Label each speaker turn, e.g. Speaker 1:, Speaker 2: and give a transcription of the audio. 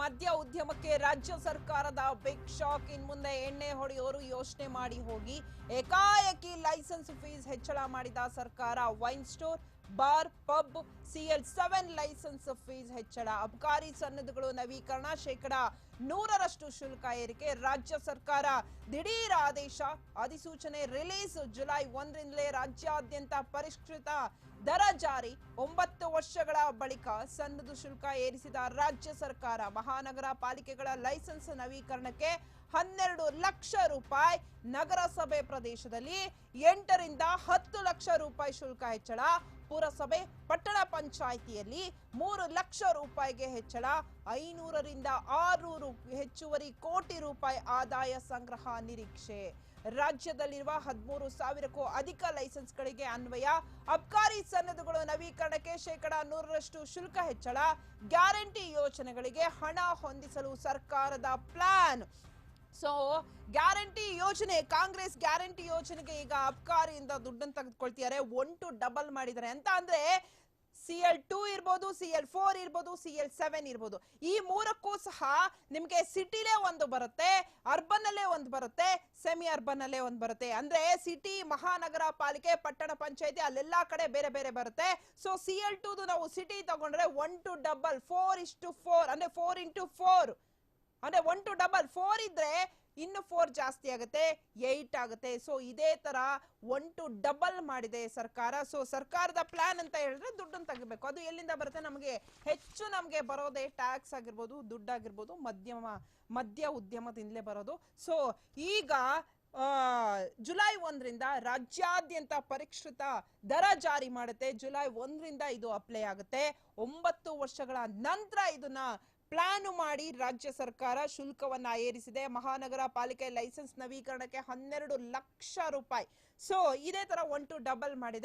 Speaker 1: ಮದ್ಯ ಉದ್ಯಮಕ್ಕೆ ರಾಜ್ಯ ಸರ್ಕಾರದ ಬಿಗ್ ಶಾಕ್ ಇನ್ ಮುಂದೆ ಎಣ್ಣೆ ಹೊಡೆಯೋರು ಯೋಚನೆ ಮಾಡಿ ಹೋಗಿ. ಏಕಾಏಕಿ ಲೈಸೆನ್ಸ್ ಫೀಸ್ ಹೆಚ್ಚಳ ಮಾಡಿದ ಸರ್ಕಾರ wine store bar pub CL seven licence fees ಹೆಚ್ಚಳ. ಅಬಕಾರಿ ಸನ್ನದ್ದುಗಳು ನವೀಕರಣ ಶೇಕಡ ನೂರರಷ್ಟು ಶುಲ್ಕ ಏರಿಕೆ. ರಾಜ್ಯ ಸರ್ಕಾರ ದಿಢೀರ್ ಆದೇಶ. ಅಧಿಸೂಚನೆ ರಿಲೀಸ್ ಜುಲೈ ಒಂದರಿಂದಲೇ ರಾಜ್ಯಾದ್ಯಂತ ಪರಿಷ್ಕೃತ ದರ ಜಾರಿ. ಒಂಬತ್ತು ವರ್ಷಗಳ ಬಳಿಕ ಸನ್ನದು ಶುಲ್ಕ ಏರಿಸಿದ ರಾಜ್ಯ ಸರ್ಕಾರ ಮಹಾನಗರ ಪಾಲಿಕೆಗಳ ಲೈಸೆನ್ಸ್ ನವೀಕರಣಕ್ಕೆ ಹನ್ನೆರಡು ಲಕ್ಷ ರೂಪಾಯಿ ನಗರಸಭೆ ಪ್ರದೇಶದಲ್ಲಿ ಎಂಟರಿಂದ ಹತ್ತು ಲಕ್ಷ ರೂಪಾಯಿ ಶುಲ್ಕ ಹೆಚ್ಚಳ. ಪುರಸಭೆ, ಪಟ್ಟಣ ಪಂಚಾಯಿತಿಯಲ್ಲಿ ಮೂರು ಲಕ್ಷ ರೂಪಾಯಿಗೆ ಹೆಚ್ಚಳ. ಐನೂರರಿಂದ ಆರುನೂರು ಹೆಚ್ಚುವರಿ ಕೋಟಿ ರೂಪಾಯಿ ಆದಾಯ ಸಂಗ್ರಹ ನಿರೀಕ್ಷೆ. ರಾಜ್ಯದಲ್ಲಿರುವ ಹದಿಮೂರು ಸಾವಿರಕ್ಕೂ ಅಧಿಕ ಲೈಸೆನ್ಸ್ಗಳಿಗೆ ಅನ್ವಯ. ಅಬ್ಕಾರಿ ಸನ್ನದುಗಳು ನವೀಕರಣಕ್ಕೆ ಶೇಕಡ ನೂರರಷ್ಟು ಶುಲ್ಕ ಹೆಚ್ಚಳ. ಗ್ಯಾರಂಟಿ ಯೋಜನೆಗಳಿಗೆ ಹಣ ಹೊಂದಿಸಲು ಸರ್ಕಾರದ ಪ್ಲಾನ್. ಸೊ ಗ್ಯಾರಂಟಿ ಯೋಜನೆ, ಕಾಂಗ್ರೆಸ್ ಗ್ಯಾರಂಟಿ ಯೋಜನೆಗೆ ಈಗ ಅಬ್ಕಾರಿಯಿಂದ ದುಡ್ಡನ್ನು ತೆಗೆದುಕೊಳ್ತಿದ್ದಾರೆ. ಒನ್ ಟು ಡಬಲ್ ಮಾಡಿದ್ದಾರೆ. ಅಂತ ಅಂದ್ರೆ ಸಿ ಎಲ್ ಟೂ ಇರ್ಬೋದು ಸಿ ಎಲ್ ಫೋರ್ ಇರ್ಬೋದು ಸಿ ಎಲ್ ಸೆವೆನ್ ಇರ್ಬೋದು. ಈ ಮೂರಕ್ಕೂ ಸಹ ನಿಮಗೆ ಸಿಟಿಲೇ ಒಂದು ಬರುತ್ತೆ ಅರ್ಬನ್ ಅಲ್ಲೇ ಒಂದು ಬರುತ್ತೆ ಸೆಮಿ ಅರ್ಬನ್ ಅಲ್ಲೇ ಒಂದು ಬರುತ್ತೆ. ಅಂದ್ರೆ ಸಿಟಿ ಮಹಾನಗರ, ಪಾಲಿಕೆ, ಪಟ್ಟಣ, ಪಂಚಾಯತಿ ಅಲ್ಲೆಲ್ಲಾ ಕಡೆ ಬೇರೆ ಬೇರೆ ಬರುತ್ತೆ. ಸೊ ಸಿ ಎಲ್ ಟೂದು ನಾವು ಸಿಟಿ ತಗೊಂಡ್ರೆ ಒನ್ ಟು ಡಬಲ್ ಫೋರ್ ಇಷ್ಟು ಫೋರ್ ಅಂದ್ರೆ ಫೋರ್ ಇಂಟು ಫೋರ್ ಅಂದ್ರೆ ಒನ್ ಟು ಡಬಲ್ ಫೋರ್ ಇದ್ರೆ ಇನ್ನು ಫೋರ್ ಜಾಸ್ತಿ ಆಗುತ್ತೆ ಏಯ್ಟ್ ಆಗುತ್ತೆ. ಸೊ ಇದೇ ತರ ಒನ್ ಟು ಡಬಲ್ ಮಾಡಿದೆ ಸರ್ಕಾರ. ಸೊ ಸರ್ಕಾರದ ಪ್ಲಾನ್ ಅಂತ ಹೇಳಿದ್ರೆ ದುಡ್ಡನ್ನು ತೆಗಿಬೇಕು. ಅದು ಎಲ್ಲಿಂದ ಬರುತ್ತೆ? ನಮಗೆ ಹೆಚ್ಚು ನಮಗೆ ಬರೋದೇ ಟ್ಯಾಕ್ಸ್ ಆಗಿರ್ಬೋದು ದುಡ್ಡಾಗಿರ್ಬೋದು ಮಧ್ಯಮ ಮಧ್ಯ ಉದ್ಯಮದಿಂದಲೇ ಬರೋದು. ಸೊ ಈಗ ಜುಲೈ ಒಂದರಿಂದ ರಾಜ್ಯಾದ್ಯಂತ ಪರಿಷ್ಕೃತ ದರ ಜಾರಿ ಮಾಡುತ್ತೆ. ಜುಲೈ ಒಂದರಿಂದ ಇದು ಅಪ್ಲೈ ಆಗುತ್ತೆ. ಒಂಬತ್ತು ವರ್ಷಗಳ ನಂತರ ಇದನ್ನ ಪ್ಲಾನ್ ಮಾಡಿ ರಾಜ್ಯ ಸರ್ಕಾರ ಶುಲ್ಕವನ್ನ ಏರಿಸಿದೆ. ಮಹಾನಗರ ಪಾಲಿಕೆ ಲೈಸೆನ್ಸ್ ನವೀಕರಣಕ್ಕೆ ಹನ್ನೆರಡು ಲಕ್ಷ ರೂಪಾಯಿ. ಸೊ ಇದೇ ತರ ಒನ್ ಟು ಡಬಲ್ ಮಾಡಿದೆ.